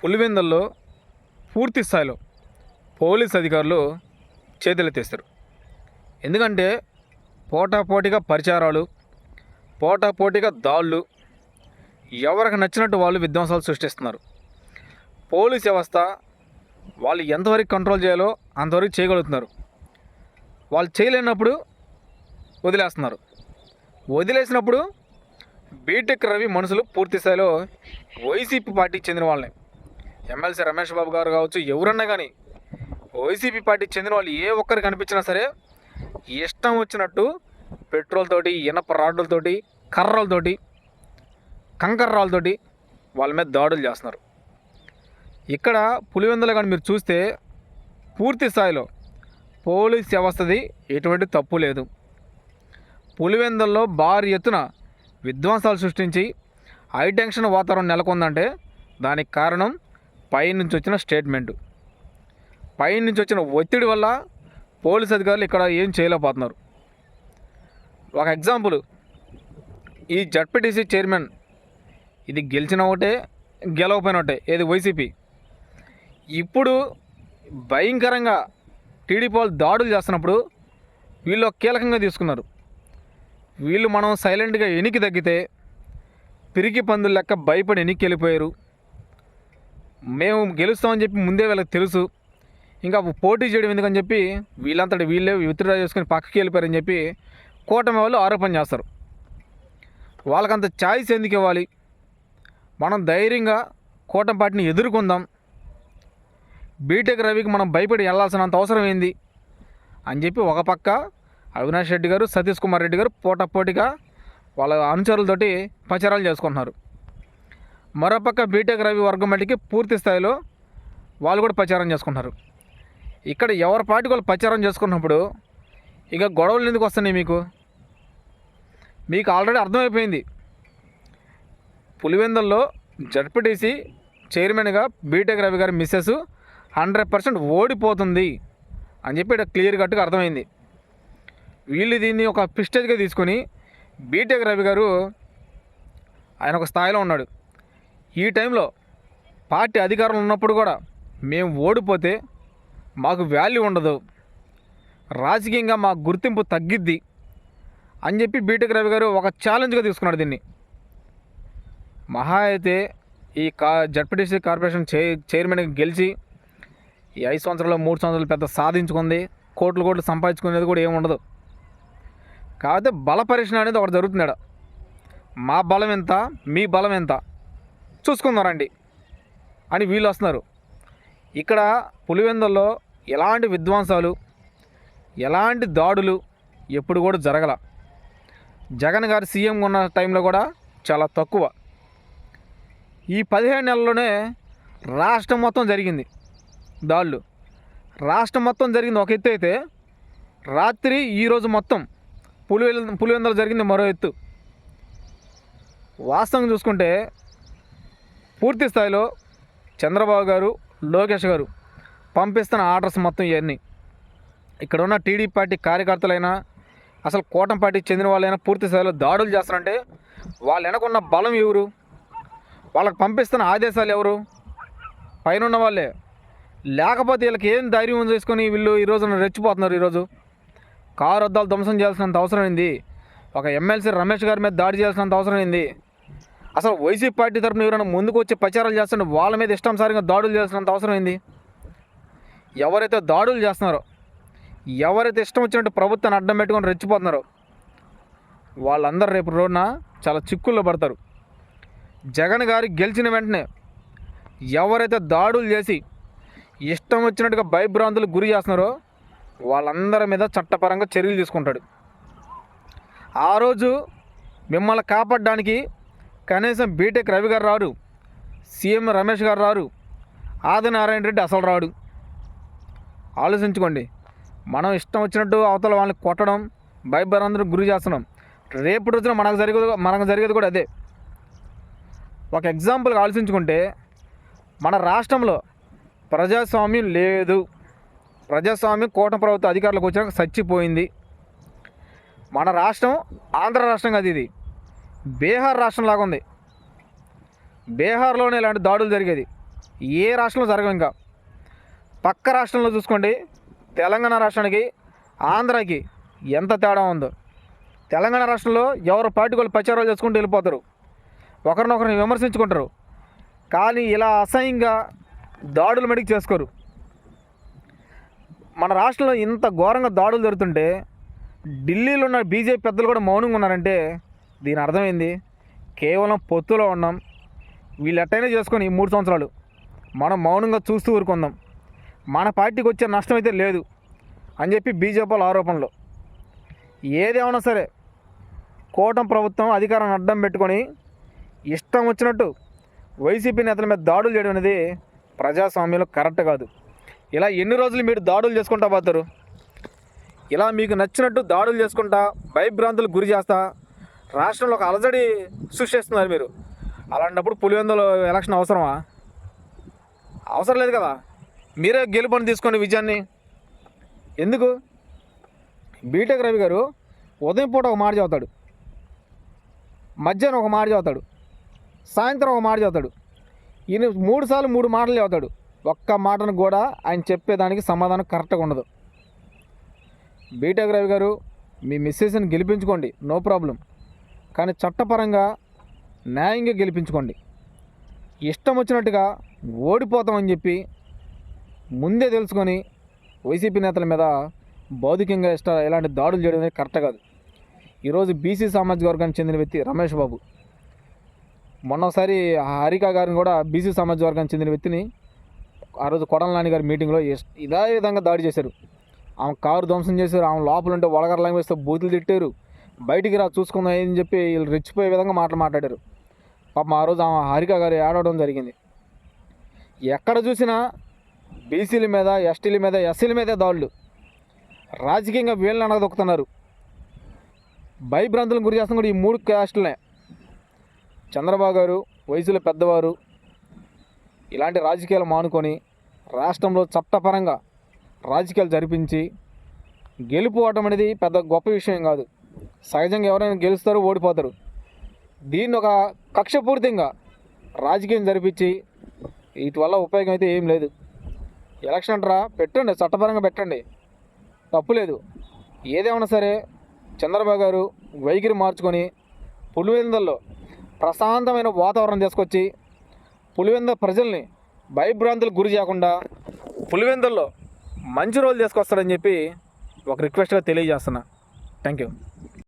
పులివెందల్లో పూర్తి స్థాయిలో పోలీస్ అధికారులు చేతులెత్తేస్తారు ఎందుకంటే పోటాపోటీగా పరిచారాలు పోటాపోటీగా దాళ్ళు ఎవరికి నచ్చినట్టు వాళ్ళు విధ్వంసాలు సృష్టిస్తున్నారు. పోలీస్ వ్యవస్థ వాళ్ళు ఎంతవరకు కంట్రోల్ చేయాలో అంతవరకు చేయగలుగుతున్నారు. వాళ్ళు చేయలేనప్పుడు వదిలేస్తున్నారు. వదిలేసినప్పుడు బీటెక్ రవి మనుషులు పూర్తి స్థాయిలో వైసీపీ పార్టీకి చెందిన వాళ్ళని ఎమ్మెల్సీ రమేష్ బాబు గారు కావచ్చు ఎవరన్నా కానీ వైసీపీ పార్టీకి చెందిన వాళ్ళు ఏ ఒక్కరు కనిపించినా సరే ఇష్టం వచ్చినట్టు పెట్రోల్ తోటి ఇనప రాడ్లతోటి కర్రలతోటి కంకర రాళ్ళతోటి వాళ్ళ మీద దాడులు చేస్తున్నారు. ఇక్కడ పులివెందులు కానీ మీరు చూస్తే పూర్తి స్థాయిలో పోలీస్ వ్యవస్థది ఎటువంటి తప్పు లేదు. పులివెందుల్లో భారీ ఎత్తున విధ్వంసాలు సృష్టించి హైటెన్షన్ వాతావరణం నెలకొందంటే దానికి కారణం పైనుంచి వచ్చిన స్టేట్మెంట్. పైనుంచి వచ్చిన ఒత్తిడి వల్ల పోలీస్ అధికారులు ఇక్కడ ఏం చేయలేకపోతున్నారు. ఒక ఎగ్జాంపుల్. ఈ జడ్పీటీసీ చైర్మన్ ఇది గెలిచిన ఒకటే గెలవపోయిన ఒకటే ఏది వైసీపీ. ఇప్పుడు భయంకరంగా టీడీపీ వాళ్ళు దాడులు చేస్తున్నప్పుడు వీళ్ళు కీలకంగా తీసుకున్నారు. వీళ్ళు మనం సైలెంట్గా ఎనికి తగ్గితే పిరికి పందులు లెక్క భయపడి ఎనికి వెళ్ళిపోయారు. మేము గెలుస్తామని చెప్పి ముందే వీళ్ళకి తెలుసు. ఇంకా పోటీ చేయడం ఎందుకని చెప్పి వీళ్ళంతటి వీళ్ళే విత్డ్రా చేసుకుని పక్కకి వెళ్ళిపోయారని చెప్పి కూటమి వాళ్ళు ఆరోపణ చేస్తారు. వాళ్ళకంత ఛాయిస్ ఎందుకు ఇవ్వాలి? మనం ధైర్యంగా కూటమి పార్టీని ఎదుర్కొందాం. బీటెక్ రవికి మనం భయపడి వెళ్ళాల్సినంత అవసరం ఏంది? అని చెప్పి ఒక పక్క అవినాష్ రెడ్డి గారు సతీష్ కుమార్ రెడ్డి గారు పోటాపోటీగా వాళ్ళ అనుచరులతోటి ప్రచారాలు చేసుకుంటున్నారు. మరోపక్క బీటెక్ రవి వర్గం మట్టికి పూర్తి స్థాయిలో వాళ్ళు కూడా ప్రచారం చేసుకుంటున్నారు. ఇక్కడ ఎవరి పార్టీ వాళ్ళు ప్రచారం చేసుకున్నప్పుడు ఇక గొడవలు ఎందుకు వస్తున్నాయి మీకు? మీకు ఆల్రెడీ అర్థమైపోయింది. పులివెందుల్లో జడ్పీటీసీ చైర్మన్గా బీటెక్ రవి గారి మిస్సెస్ హండ్రెడ్ పర్సెంట్ ఓడిపోతుంది అని చెప్పి ఇక్కడ క్లియర్ కట్గా అర్థమైంది. వీళ్ళు దీన్ని ఒక పిస్టేజ్గా తీసుకొని బీటెక్ రవి గారు ఆయన ఒక స్థాయిలో ఉన్నాడు. ఈ టైంలో పార్టీ అధికారంలో ఉన్నప్పుడు కూడా మేము ఓడిపోతే మాకు వాల్యూ ఉండదు. రాజకీయంగా మా గుర్తింపు తగ్గిద్ది అని చెప్పి బీటెక్ రవి గారు ఒక ఛాలెంజ్గా తీసుకున్నాడు దీన్ని. మహా అయితే ఈ కా జడ్పీటీసీ కార్పొరేషన్ చై చైర్మన్ గెలిచి ఈ ఐదు సంవత్సరాలు మూడు సంవత్సరాలు పెద్ద సాధించుకుంది. కోట్లు కోట్లు సంపాదించుకునేది కూడా ఏమి ఉండదు కాకపోతే బల పరీక్షణ అనేది ఒకటి జరుగుతున్నాడు మా బలం ఎంత? మీ బలం ఎంత? చూసుకుందారండి అని వీళ్ళు వస్తున్నారు. ఇక్కడ పులివెందుల్లో ఎలాంటి విధ్వంసాలు ఎలాంటి దాడులు ఎప్పుడు కూడా జరగల. జగన్ గారు సీఎం ఉన్న టైంలో కూడా చాలా తక్కువ. ఈ పదిహేను నెలల్లోనే రాష్ట్రం మొత్తం జరిగింది. దాళ్ళు రాష్ట్రం మొత్తం జరిగింది. ఒక ఎత్తు అయితే రాత్రి ఈరోజు మొత్తం పులివెల పులివెందులు జరిగింది మరో ఎత్తు. వాస్తవం చూసుకుంటే పూర్తి స్థాయిలో చంద్రబాబు గారు లోకేష్ గారు పంపిస్తున్న ఆర్డర్స్ మొత్తం ఇవన్నీ. ఇక్కడ ఉన్న టీడీపీ పార్టీ కార్యకర్తలైనా అసలు కూటమి పార్టీకి చెందిన వాళ్ళైనా పూర్తి స్థాయిలో దాడులు చేస్తారంటే వాళ్ళు వెనకున్న బలం ఎవరు? వాళ్ళకి పంపిస్తున్న ఆదేశాలు ఎవరు? పైన ఉన్న వాళ్ళే. లేకపోతే వీళ్ళకి ఏం ధైర్యం చేసుకొని వీళ్ళు ఈరోజు రెచ్చిపోతున్నారు ఈరోజు. కారు అద్దాలు ధ్వంసం చేయాల్సినంత అవసరం ఒక ఎమ్మెల్సీ రమేష్ గారి మీద దాడి చేయాల్సినంత అవసరం అసలు వైసీపీ పార్టీ తరపున ఎవరైనా ముందుకు వచ్చి ప్రచారాలు చేస్తుంటే వాళ్ళ మీద ఇష్టానుసారంగా దాడులు చేసినంత అవసరం ఏంది? ఎవరైతే దాడులు చేస్తున్నారో ఎవరైతే ఇష్టం వచ్చినట్టు ప్రభుత్వాన్ని అడ్డం పెట్టుకొని రెచ్చిపోతున్నారో వాళ్ళందరూ రేపు రోజున చాలా చిక్కుల్లో పడతారు. జగన్ గారు గెలిచిన వెంటనే ఎవరైతే దాడులు చేసి ఇష్టం వచ్చినట్టుగా భయభ్రాంతులు గురి చేస్తున్నారో వాళ్ళందరి మీద చట్టపరంగా చర్యలు తీసుకుంటాడు. ఆ రోజు మిమ్మల్ని కాపాడడానికి కనీసం బీటెక్ రవి గారు రారు. సీఎం రమేష్ గారు రారు. ఆదినారాయణ రెడ్డి అసలు రాడు. ఆలోచించుకోండి. మనం ఇష్టం వచ్చినట్టు అవతల వాళ్ళని కొట్టడం భయభ్రాంతులకు గురి చేస్తున్నాం. రేపు రోజున మనకు జరిగేది మనకు జరిగేది కూడా అదే. ఒక ఎగ్జాంపుల్గా ఆలోచించుకుంటే మన రాష్ట్రంలో ప్రజాస్వామ్యం లేదు. ప్రజాస్వామ్యం కోట ప్రభుత్వ అధికారులకు వచ్చినాక చచ్చిపోయింది. మన రాష్ట్రం ఆంధ్ర రాష్ట్రం అది ఇది. బీహార్ రాష్ట్రం లాగా ఉంది. బీహార్లోనే ఇలాంటి దాడులు జరిగేది. ఏ రాష్ట్రంలో జరగవు ఇంకా. పక్క రాష్ట్రంలో చూసుకోండి. తెలంగాణ రాష్ట్రానికి ఆంధ్రాకి ఎంత తేడా ఉందో. తెలంగాణ రాష్ట్రంలో ఎవరు పార్టీ వాళ్ళు ప్రచారాలు చేసుకుంటూ వెళ్ళిపోతారు. ఒకరినొకరిని విమర్శించుకుంటారు. కానీ ఇలా అసహ్యంగా దాడులు మడికి చేసుకోరు. మన రాష్ట్రంలో ఇంత ఘోరంగా దాడులు జరుగుతుంటే ఢిల్లీలో ఉన్న బీజేపీ పెద్దలు కూడా మౌనంగా ఉన్నారంటే దీని అర్థమైంది? కేవలం పొత్తులో ఉన్నాం. వీళ్ళెట్టయినా చేసుకొని ఈ మూడు సంవత్సరాలు మనం మౌనంగా చూస్తూ ఊరుకుందాం. మన పార్టీకి వచ్చే నష్టం అయితే లేదు అని చెప్పి బీజేపీ వాళ్ళ ఆరోపణలు. ఏదేమన్నా సరే కూటమి ప్రభుత్వం అధికారాన్ని అడ్డం పెట్టుకొని ఇష్టం వచ్చినట్టు వైసీపీ నేతల మీద దాడులు చేయడం అనేది ప్రజాస్వామ్యంలో కరెక్ట్ కాదు. ఇలా ఎన్ని రోజులు మీరు దాడులు చేసుకుంటా పోతారు? ఇలా మీకు నచ్చినట్టు దాడులు చేసుకుంటా భయభ్రాంతులకు గురి చేస్తా రాష్ట్రంలో ఒక అలజడి సృష్టిస్తున్నారు మీరు. అలాంటప్పుడు పులివెందులు ఎలక్షన్ అవసరమా? అవసరం లేదు కదా. మీరే గెలుపని తీసుకోండి విజయాన్ని. ఎందుకు? బీటెక్ రవి గారు ఉదయం పూట ఒక మాట చదువుతాడు. మధ్యాహ్నం ఒక మాట చదువుతాడు. సాయంత్రం ఒక మాట చదువుతాడు. ఈయన మూడు సార్లు మూడు మాటలు చదువుతాడు. ఒక్క మాటను కూడా ఆయన చెప్పేదానికి సమాధానం కరెక్ట్గా ఉండదు. బీటెక్ రవి గారు మీ మిస్సెస్ని గెలిపించుకోండి. No problem. కానీ చట్టపరంగా న్యాయంగా గెలిపించుకోండి. ఇష్టం వచ్చినట్టుగా ఓడిపోతామని చెప్పి ముందే తెలుసుకొని వైసీపీ నేతల మీద భౌతికంగా ఇష్ట ఇలాంటి దాడులు చేయడం అనేది కరెక్ట్ కాదు. ఈరోజు బీసీ సామాజిక వర్గానికి చెందిన వ్యక్తి రమేష్ బాబు. మొన్నసారి హరికా హరిక గారిని కూడా బీసీ సామాజిక వర్గానికి చెందిన వ్యక్తిని ఆ రోజు కొడల నాని గారి మీటింగ్లో ఇదే విధంగా దాడి చేశారు. ఆమె కారు ధ్వంసం చేశారు ఆమె లోపల ఉంటే వడగర లాంగ్వేజ్తో బూతులు తిట్టారు. బయటికి రా చూసుకుందాం అని చెప్పి వీళ్ళు రెచ్చిపోయే విధంగా మాటలు మాట్లాడారు. పాపం ఆ రోజు ఆమె హారిక గారు ఏడవడం జరిగింది. ఎక్కడ చూసినా బీసీల మీద ఎస్టీల మీద ఎస్సీల మీదే దాడులు. రాజకీయంగా వీళ్ళని అనగదొక్కుతున్నారు భయభ్రాంతులకు గురి చేస్తున్న కూడా ఈ మూడు క్యాస్టులనే. చంద్రబాబు గారు వయసులో పెద్దవారు ఇలాంటి రాజకీయాలు మానుకొని రాష్ట్రంలో చట్టపరంగా రాజకీయాలు జరిపించి గెలుపు అనేది పెద్ద గొప్ప విషయం కాదు. సహజంగా ఎవరైనా గెలుస్తారు ఓడిపోతారు. దీన్ని ఒక కక్షపూరితంగా రాజకీయం జరిపించి వీటి వల్ల ఉపయోగం అయితే ఏం లేదు. ఎలక్షన్ అంటారా? పెట్టండి చట్టపరంగా పెట్టండి. తప్పులేదు ఏదేమన్నా సరే చంద్రబాబు గారు వైఖరి మార్చుకొని పులివెందల్లో ప్రశాంతమైన వాతావరణం తీసుకొచ్చి పులివెంద ప్రజల్ని భయభ్రాంతులకు గురి చేయకుండా పులివెందల్లో మంచి రోజులు తీసుకొస్తాడని చెప్పి ఒక రిక్వెస్ట్గా తెలియజేస్తున్నా. Thank you.